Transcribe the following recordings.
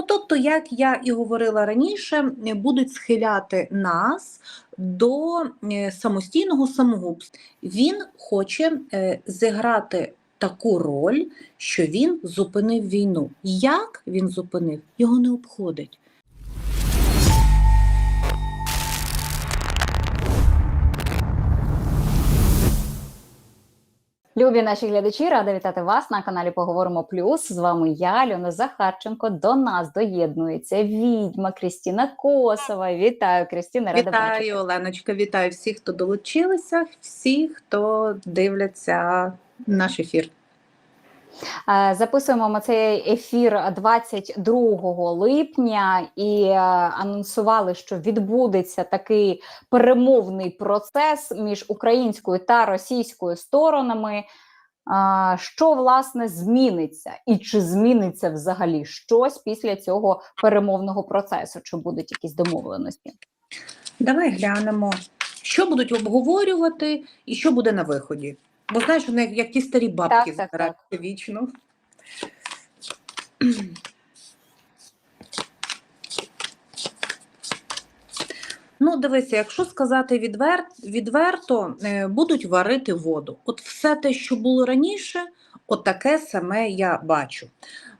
Ну тобто, як я і говорила раніше, будуть схиляти нас до е, самостійного самогубства. Він хоче е, зіграти таку роль, що він зупинив війну. Як він зупинив, його не обходить. Любі наші глядачі, рада вітати вас на каналі Поговоримо Плюс. З вами я, Альона Захарченко. До нас доєднується відьма Крістіна Косова. Вітаю, Крістіна, рада бачити. Вітаю, Оленочка, вітаю всіх, хто долучилися, всіх, хто дивляться наш ефір. Е, Записуємо ми цей ефір 22 липня і е, анонсували, що відбудеться такий перемовний процес між українською та російською сторонами. Що власне зміниться, і чи зміниться взагалі щось після цього перемовного процесу? Чи будуть якісь домовленості? Давай глянемо, що будуть обговорювати і що буде на виході. Бо знаєш, вони як, ті старі бабки Так, так, так. вічно. Ну, дивися, якщо сказати відвер... відверто, е, будуть варити воду. От все те, що було раніше, от саме я бачу.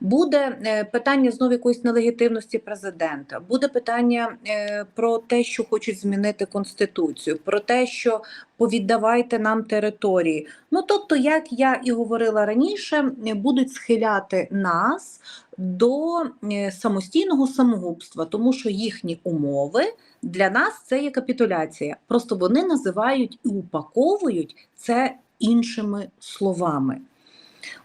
Буде е, питання знову якоїсь нелегітимності президента, буде питання е, про те, що хочуть змінити конституцію, про те, що повіддавайте нам території. Ну тобто, як я і говорила раніше, будуть схиляти нас до е, самостійного самогубства, тому що їхні умови для нас це є капітуляція. Просто вони називають і упаковують це іншими словами.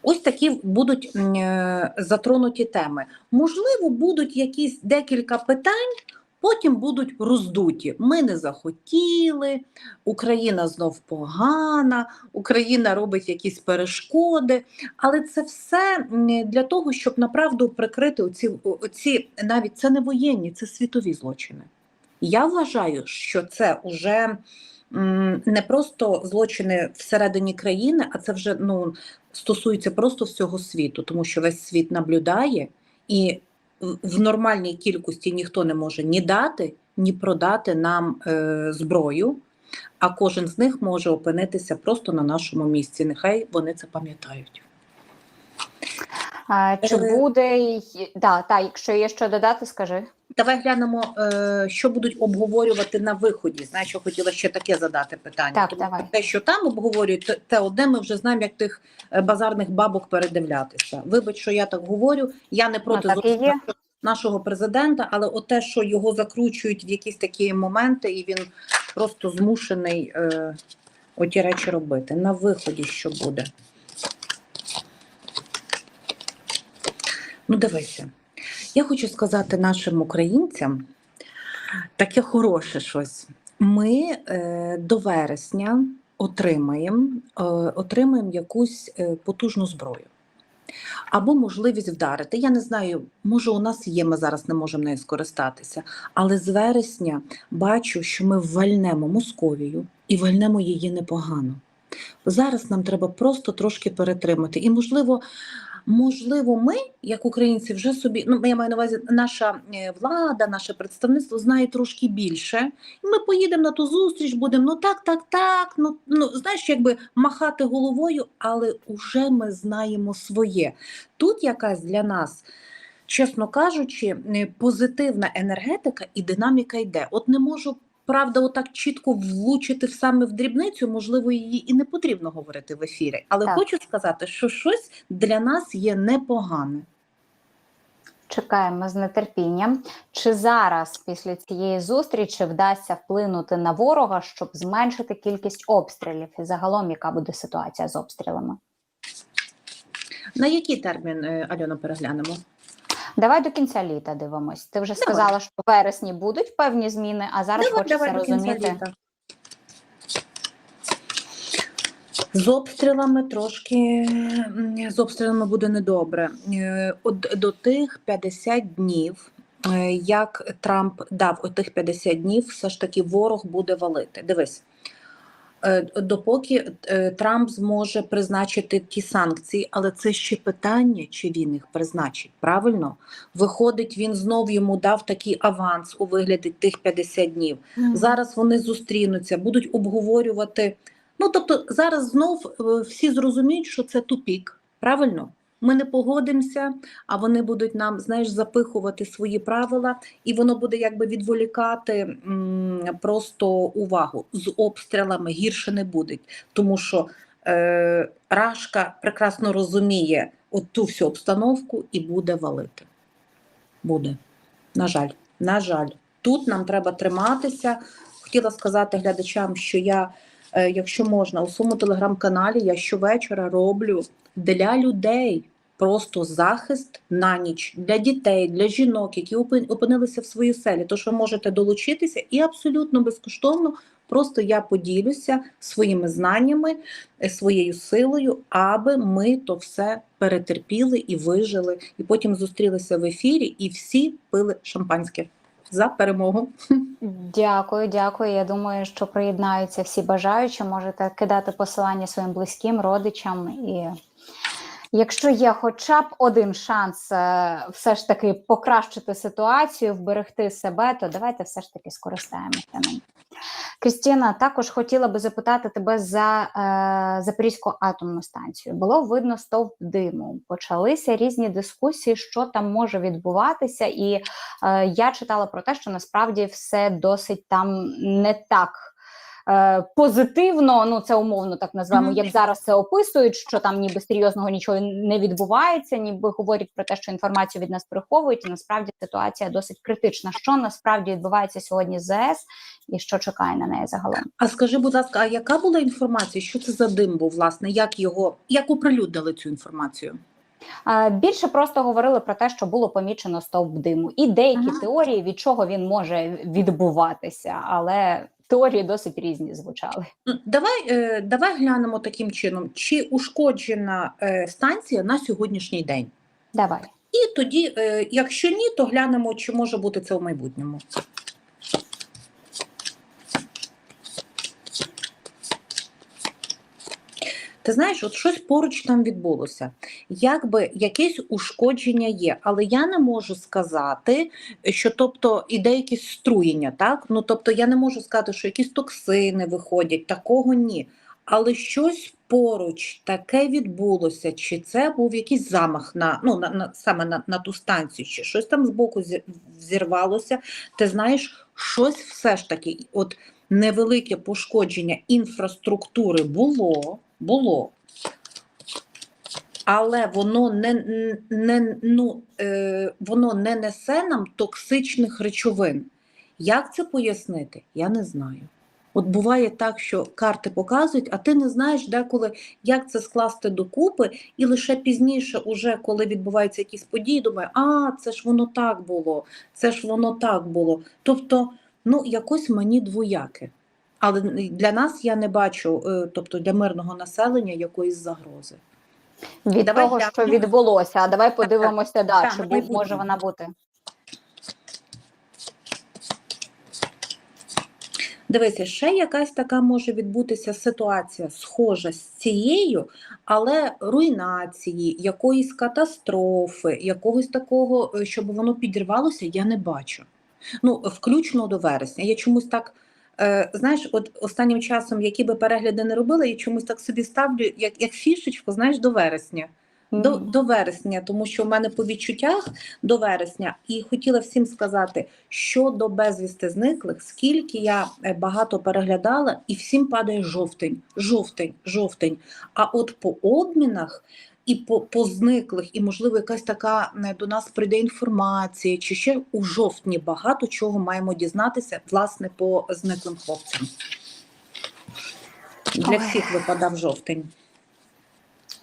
Ось такі будуть е, затронуті теми. Можливо, будуть якісь декілька питань, потім будуть роздуті. Ми не захотіли, Україна знов погана, Україна робить якісь перешкоди. Але це все для того, щоб направду прикрити оці, оці навіть це не воєнні, це світові злочини. Я вважаю, що це вже не просто злочини всередині країни, а це вже ну, стосується просто всього світу, тому що весь світ наблюдає, і в- нормальній кількості ніхто не може ні дати, ні продати нам е, зброю, а кожен з них може опинитися просто на нашому місці. Нехай вони це пам'ятають. А, Чи Е. буде да, та, якщо є що додати, скажи. Давай глянемо, е, що будуть обговорювати на виході. Знаєш, що хотіла ще таке задати питання. Так, Тому давай. те, що там обговорюють, те- одне ми вже знаємо, як тих е, базарних бабок передивлятися. Вибач, що я так говорю. Я не проти Ну, нашого- нашого президента, але от те, що його закручують в якісь такі моменти, і він просто змушений е, оті речі робити. На виході що буде? Ну, дивися. Я хочу сказати нашим українцям таке хороше щось. Ми е, до вересня отримаємо, е, отримаємо якусь е, потужну зброю. Або можливість вдарити. Я не знаю, може у нас є, ми зараз не можемо нею скористатися. Але з вересня бачу, що ми вальнемо Московію і вальнемо її непогано. Зараз нам треба просто трошки перетримати. І, можливо, можливо, ми, як українці, вже собі, ну я маю на увазі, наша е, влада, наше представництво знає трошки більше. І ми поїдемо на ту зустріч, будемо ну так, так, так. Ну, ну знаєш, якби махати головою, але уже ми знаємо своє. Тут якась для нас. Чесно кажучи, е, позитивна енергетика і динаміка йде. От не можу, правда, отак чітко влучити саме в дрібницю, можливо, її і не потрібно говорити в ефірі. Але Так. хочу сказати, що щось для нас є непогане. Чекаємо з нетерпінням. Чи зараз після цієї зустрічі вдасться вплинути на ворога, щоб зменшити кількість обстрілів? І загалом, яка буде ситуація з обстрілами? На який термін, е, Альона, переглянемо? Давай до кінця літа дивимось. Ти вже Давай. сказала, що в вересні будуть певні зміни, а зараз Давай, хочеться давай розуміти. літа. З обстрілами трошки з обстрілами буде недобре. Е, От до тих 50 днів, е, як Трамп дав отих 50 днів, все ж таки ворог буде валити. Дивись, допоки е, Трамп зможе призначити ті санкції, але це ще питання, чи він їх призначить. Правильно? Виходить, він знов йому дав такий аванс у вигляді тих 50 днів. Зараз вони зустрінуться, будуть обговорювати. Ну тобто, зараз знов е, всі зрозуміють, що це тупік. Правильно? Ми не погодимося, а вони будуть нам, знаєш, запихувати свої правила, і воно буде якби відволікати м, просто увагу. З обстрілами гірше не буде, тому що е, Рашка прекрасно розуміє от ту всю обстановку і буде валити. Буде. На жаль, на жаль, тут нам треба триматися. Хотіла сказати глядачам, що я, якщо можна, у своєму телеграм-каналі я щовечора роблю для людей просто захист на ніч для дітей, для жінок, які опин- опинилися в своїй селі. Тож ви можете долучитися і абсолютно безкоштовно. Просто я поділюся своїми знаннями, е, своєю силою, аби ми то все перетерпіли і вижили, і потім зустрілися в ефірі, і всі пили шампанське за перемогу. Дякую, дякую. Я думаю, що приєднаються всі бажаючі. Можете кидати посилання своїм близьким, родичам. І якщо є хоча б один шанс е, все ж таки покращити ситуацію, вберегти себе, то давайте все ж таки скористаємося ним. Крістіна, також хотіла би запитати тебе за е, Запорізьку атомну станцію. Було видно стовп диму. Почалися різні дискусії, що там може відбуватися, і е, я читала про те, що насправді все досить там не так. Е, Позитивно, ну це умовно так назвемо, як зараз це описують, що там ніби серйозного нічого не відбувається, ніби говорять про те, що інформацію від нас приховують, і насправді ситуація досить критична. Що насправді відбувається сьогодні з ЗС і що чекає на неї загалом? А скажи, будь ласка, а яка була інформація? Що це за дим був, власне? Як його як оприлюднили цю інформацію? Е, Більше просто говорили про те, що було помічено стовп диму, і деякі Ага. теорії, від чого він може відбуватися, але теорії досить різні звучали. Давай, е, давай глянемо таким чином, чи ушкоджена е, станція на сьогоднішній день. Давай. І тоді, е, якщо ні, то глянемо, чи може бути це в майбутньому. Ти знаєш, от щось поруч там відбулося. Якби якесь ушкодження є, але я не можу сказати, що тобто іде якесь струєння, так? Ну тобто я не можу сказати, що якісь токсини виходять, такого ні. Але щось поруч таке відбулося, чи це був якийсь замах на ну на, на саме на, на ту станцію, чи щось там збоку зі- взірвалося. Ти знаєш, щось все ж таки, от невелике пошкодження інфраструктури було, було. Але воно не, не, ну, е, воно не несе нам токсичних речовин. Як це пояснити? Я не знаю. От буває так, що карти показують, а ти не знаєш деколи, як це скласти докупи, і лише пізніше, уже коли відбуваються якісь події, думаю, а це ж воно так було, це ж воно так було. Тобто, ну якось мені двояке. Але для нас я не бачу, е, тобто для мирного населення якоїсь загрози. Від Давай того, що відбулося, а давай подивимося, да, Так, чи може вона бути. Дивися, ще якась така може відбутися ситуація, схожа з цією, але руйнації, якоїсь катастрофи, якогось такого, е, щоб воно підірвалося, я не бачу. Ну, включно до вересня. Я чомусь так, знаєш, от останнім часом, які би перегляди не робила, я чомусь так собі ставлю, як, як фішечку, знаєш, до вересня. До, до вересня, тому що в мене по відчуттях до вересня, і хотіла всім сказати, що до безвісти зниклих, скільки я е, багато переглядала, і всім падає жовтень, жовтень, жовтень. А от по обмінах і по, по зниклих, і можливо, якась така е, до нас прийде інформація, чи ще у жовтні багато чого маємо дізнатися, власне, по зниклим хлопцям. Для всіх випадав жовтень.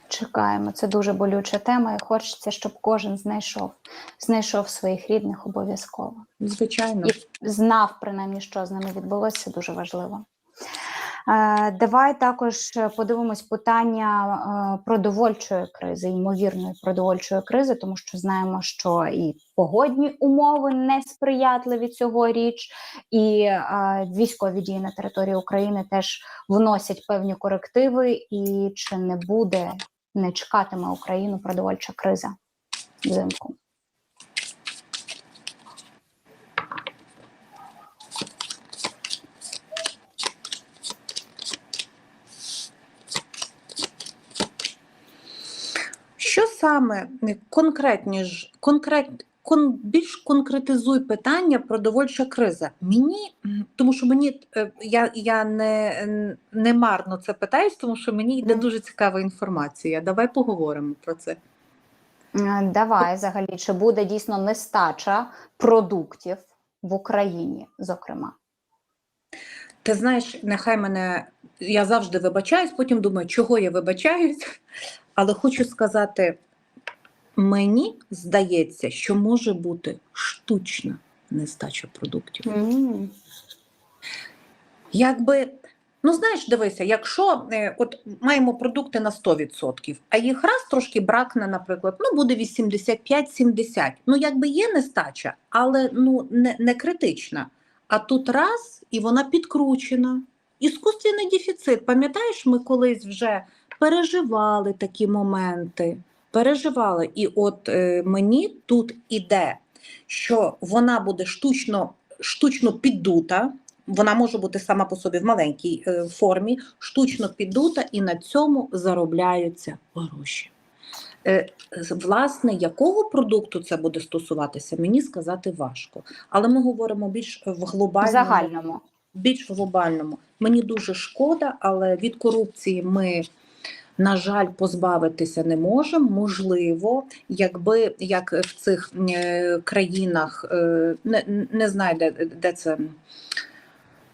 Чекаємо. Це дуже болюча тема, і хочеться, щоб кожен знайшов, знайшов своїх рідних обов'язково. Звичайно. І знав принаймні, що з ними відбулося, це дуже важливо. Е, Давай також е, подивимось питання е, продовольчої кризи, ймовірної продовольчої кризи, тому що знаємо, що і погодні умови несприятливі цьогоріч, і військові дії на території України теж вносять певні корективи. І чи не буде, не чекатиме Україну продовольча криза взимку? Що саме конкретні ж конкрет, кон, більш конкретизуй питання продовольча криза? Мені тому, що мені е, я, я не, не марно це питаюсь, тому що мені йде дуже цікава інформація. Давай поговоримо про це. Е, Давай взагалі, чи буде дійсно нестача продуктів в Україні, зокрема? Ти знаєш, нехай мене я завжди вибачаюсь, потім думаю, чого я вибачаюсь, але хочу сказати, мені здається, що може бути штучна нестача продуктів. Якби, ну знаєш, дивися, якщо е, от маємо продукти на 100%, а їх раз трошки бракне, наприклад, ну буде 85-70. Ну, якби є нестача, але ну не, не критична. А тут раз і вона підкручена. Іскусственний дефіцит. Пам'ятаєш, ми колись вже переживали такі моменти. Переживали. І от е, мені тут іде, що вона буде штучно, штучно піддута. Вона може бути сама по собі в маленькій е, формі, штучно піддута, і на цьому заробляються гроші. Е, власне, якого продукту це буде стосуватися, мені сказати важко. Але ми говоримо більш в В глобальному загальному. більш в глобальному. Мені дуже шкода, але від корупції ми, на жаль, позбавитися не можемо. Можливо, якби як в цих е, країнах, е, не, не знаю, де, де це.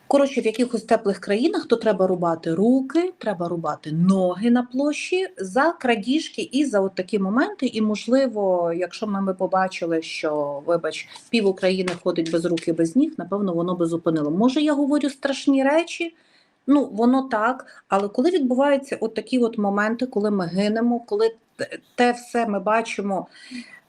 Коротше, в якихось теплих країнах то треба рубати руки, треба рубати ноги на площі за крадіжки і за от такі моменти. І можливо, якщо ми, ми побачили, що вибач, пів України ходить без рук і без ніг, напевно, воно би зупинило. Може, я говорю страшні речі. Ну, воно так, але коли відбуваються от такі от моменти, коли ми гинемо, коли те- все ми бачимо,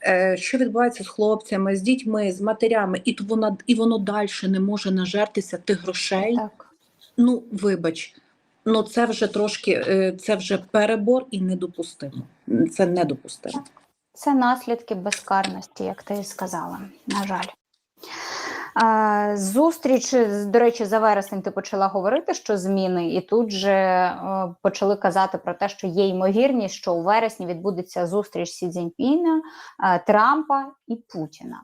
е, що відбувається з хлопцями, з дітьми, з матерями, і то вона і воно далі не може нажертися тих грошей. Так. Ну, вибач, ну це вже трошки е, це вже перебор і недопустимо. Це недопустимо. Це наслідки безкарності, як ти і сказала. На жаль. Зустріч, до речі, за вересень ти почала говорити, що зміни, і тут же е, почали казати про те, що є ймовірність, що у вересні відбудеться зустріч Сі Цзіньпіна, е, Трампа і Путіна.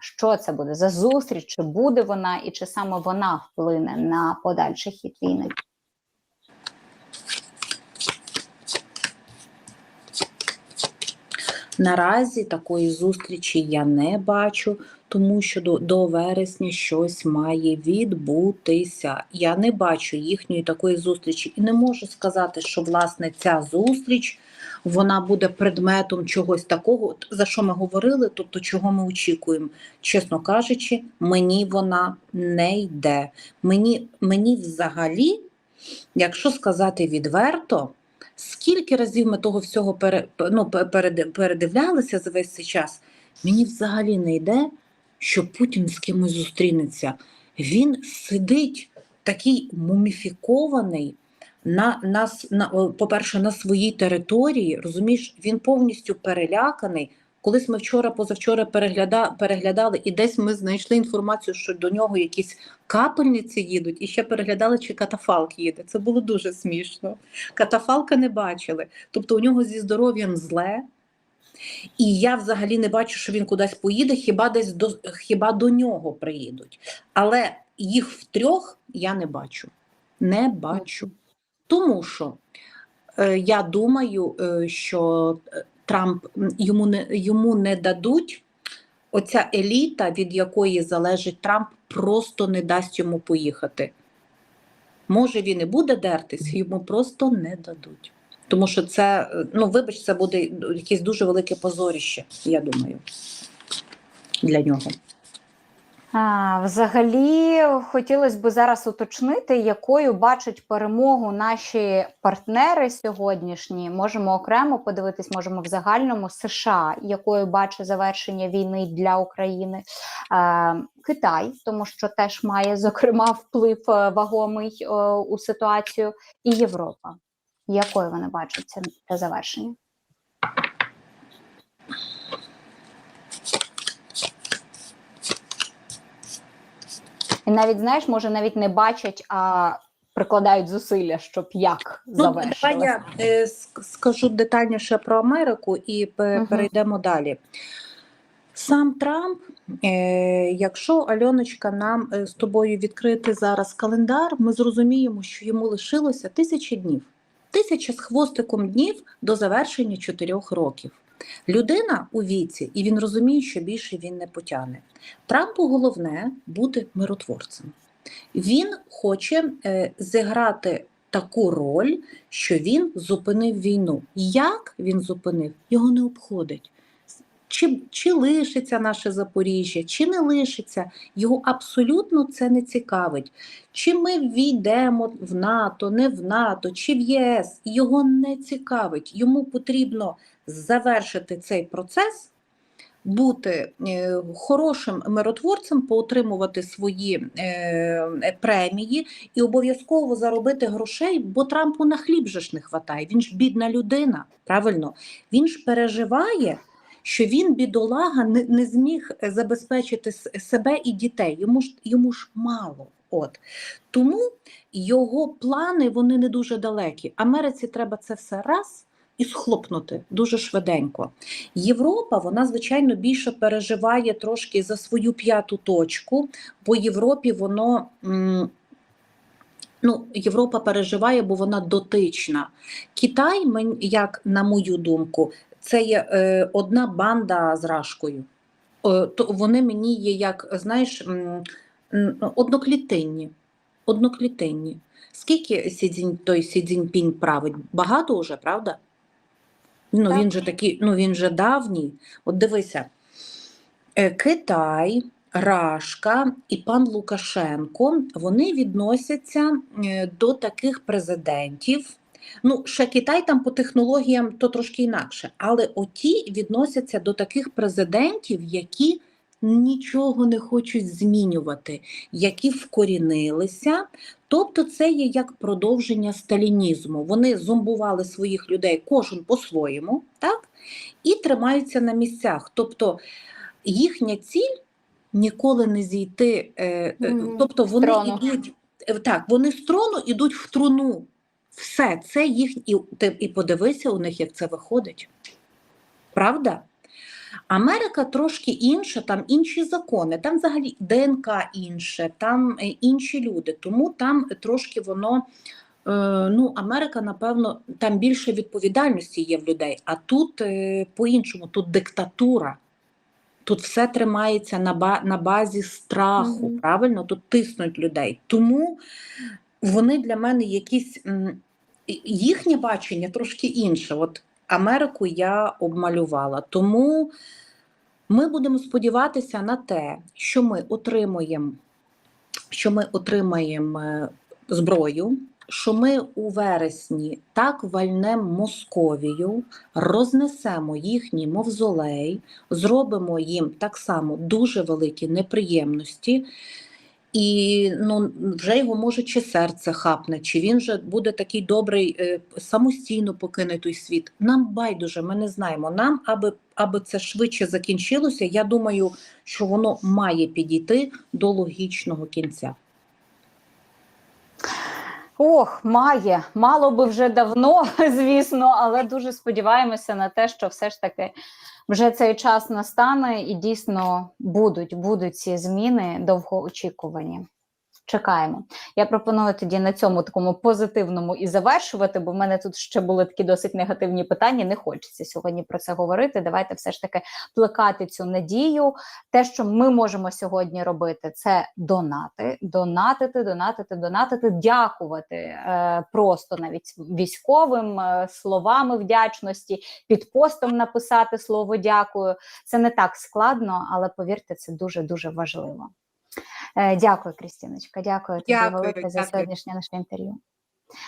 Що це буде за зустріч? Чи буде вона, і чи саме вона вплине на подальший хід війни? Наразі такої зустрічі я не бачу, тому що до, до вересня щось має відбутися. Я не бачу їхньої такої зустрічі і не можу сказати, що власне ця зустріч вона буде предметом чогось такого, за що ми говорили, тобто чого ми очікуємо. Чесно кажучи, мені вона не йде. Мені, мені взагалі, якщо сказати відверто, скільки разів ми того всього пере, ну, передивлялися за весь цей час, мені взагалі не йде, що Путін з кимось зустрінеться. Він сидить такий муміфікований. На, нас, на, о, по-перше, на своїй території, розумієш, він повністю переляканий. Колись ми вчора, позавчора перегляда, переглядали, і десь ми знайшли інформацію, що до нього якісь капельниці їдуть, і ще переглядали, чи катафалк їде. Це було дуже смішно. Катафалка не бачили. Тобто у нього зі здоров'ям зле. І я взагалі не бачу, що він кудись поїде, хіба десь до хіба до нього приїдуть. Але їх втрьох я не бачу. Не бачу. Тому що е, я думаю, е, що е, Трамп йому не йому не дадуть. Оця еліта, від якої залежить Трамп, просто не дасть йому поїхати. Може, він і буде дертись, йому просто не дадуть. Тому що це, ну вибач, це буде якесь дуже велике позоріще, я думаю, для нього. А, взагалі, хотілося б зараз уточнити, якою бачать перемогу наші партнери сьогоднішні. Можемо окремо подивитись, можемо в загальному США, якою бачить завершення війни для України, е, Китай, тому що теж має зокрема вплив е, вагомий е, у ситуацію, і Європа. Якою вони бачать це, завершення? І навіть знаєш, може навіть не бачать, а прикладають зусилля, щоб як Ну, давай я е, скажу детальніше про Америку і перейдемо далі. Сам Трамп, е, якщо Альоночка нам е, з тобою відкрити зараз календар, ми зрозуміємо, що йому лишилося тисячі днів. Тисяча з хвостиком днів до завершення чотирьох років. Людина у віці, і він розуміє, що більше він не потягне. Трампу головне бути миротворцем. Він хоче е, зіграти таку роль, що він зупинив війну. Як він зупинив, його не обходить. Чи, чи лишиться наше Запоріжжя, чи не лишиться, його абсолютно це не цікавить. Чи ми війдемо в НАТО, не в НАТО, чи в ЄС, його не цікавить. Йому потрібно завершити цей процес, бути е, хорошим миротворцем, поотримувати свої е, премії і обов'язково заробити грошей, бо Трампу на хліб же ж не хватає. Він ж бідна людина, правильно? Він ж переживає, що він, бідолага, не, не зміг забезпечити себе і дітей. Йому ж йому ж мало. От тому його плани вони не дуже далекі. Америці треба це все раз. І схлопнути дуже швиденько. Європа, вона, звичайно, більше переживає трошки за свою п'яту точку, бо Європі воно. Ну, Європа переживає, бо вона дотична. Китай, як на мою думку, це є е, одна банда з рашкою. Е, то вони мені є як, знаєш, одноклітинні. Одноклітинні. Скільки Сі Цзінь- той Сі Цзіньпінь править? Багато вже, правда? Ну, Так. він же такий, ну він же давній. От дивися, е, Китай, Рашка і пан Лукашенко вони відносяться е, до таких президентів. Ну, ще Китай там по технологіям то трошки інакше, але оті відносяться до таких президентів, які нічого не хочуть змінювати, які вкорінилися. Тобто це є як продовження сталінізму. Вони зомбували своїх людей кожен по-своєму, так? І тримаються на місцях. Тобто їхня ціль ніколи не зійти. Е, е, тобто вони йдуть е, так, вони з трону йдуть в труну. Все, це їх, і, і подивися у них, як це виходить. Правда? Америка трошки інша, там інші закони, там взагалі ДНК інше, там е, інші люди. Тому там трошки воно. е, Ну, Америка, напевно, там більше відповідальності є в людей, а тут е, по-іншому, тут диктатура. Тут все тримається на, ба- на базі страху, Мгм. правильно? Тут тиснуть людей. Тому вони для мене якісь їхнє бачення трошки інше. От Америку я обмалювала. Тому ми будемо сподіватися на те, що ми отримуємо, що ми отримаємо е, зброю, що ми у вересні так вальнемо Московію, рознесемо їхній мавзолей, зробимо їм так само дуже великі неприємності. І ну, вже його може чи серце хапне, чи він же буде такий добрий, е, самостійно покине той світ. Нам байдуже, ми не знаємо. Нам, аби, аби це швидше закінчилося, я думаю, що воно має підійти до логічного кінця. Ох, має. Мало би вже давно, звісно, але дуже сподіваємося на те, що все ж таки вже цей час настане і дійсно будуть, будуть ці зміни довгоочікувані. Чекаємо. Я пропоную тоді на цьому такому позитивному і завершувати, бо в мене тут ще були такі досить негативні питання. Не хочеться сьогодні про це говорити. Давайте все ж таки плекати цю надію. Те, що ми можемо сьогодні робити, це донати, донатити, донатити, донатити, дякувати е, просто навіть військовим е, словами вдячності, під постом написати слово дякую. Це не так складно, але повірте, це дуже дуже важливо. Е, Дякую, Крістіночка. Дякую тобі Дякую, велике за сьогоднішнє наше інтерв'ю.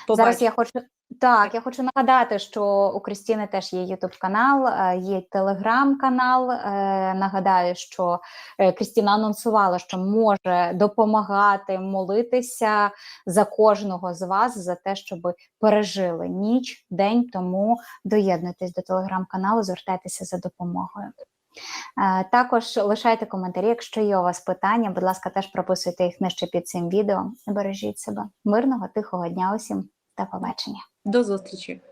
Зараз я хочу так, я хочу нагадати, що у Крістіни теж є Ютуб канал, е, є Телеграм-канал. Е, Нагадаю, що Крістіна анонсувала, що може допомагати молитися за кожного з вас за те, щоб пережили ніч, день. Тому доєднуйтесь до телеграм-каналу, звертайтеся за допомогою. Е, Також лишайте коментарі, якщо є у вас питання. Будь ласка, теж прописуйте їх нижче під цим відео. Бережіть себе. Мирного, тихого дня усім. та побачення. До зустрічі.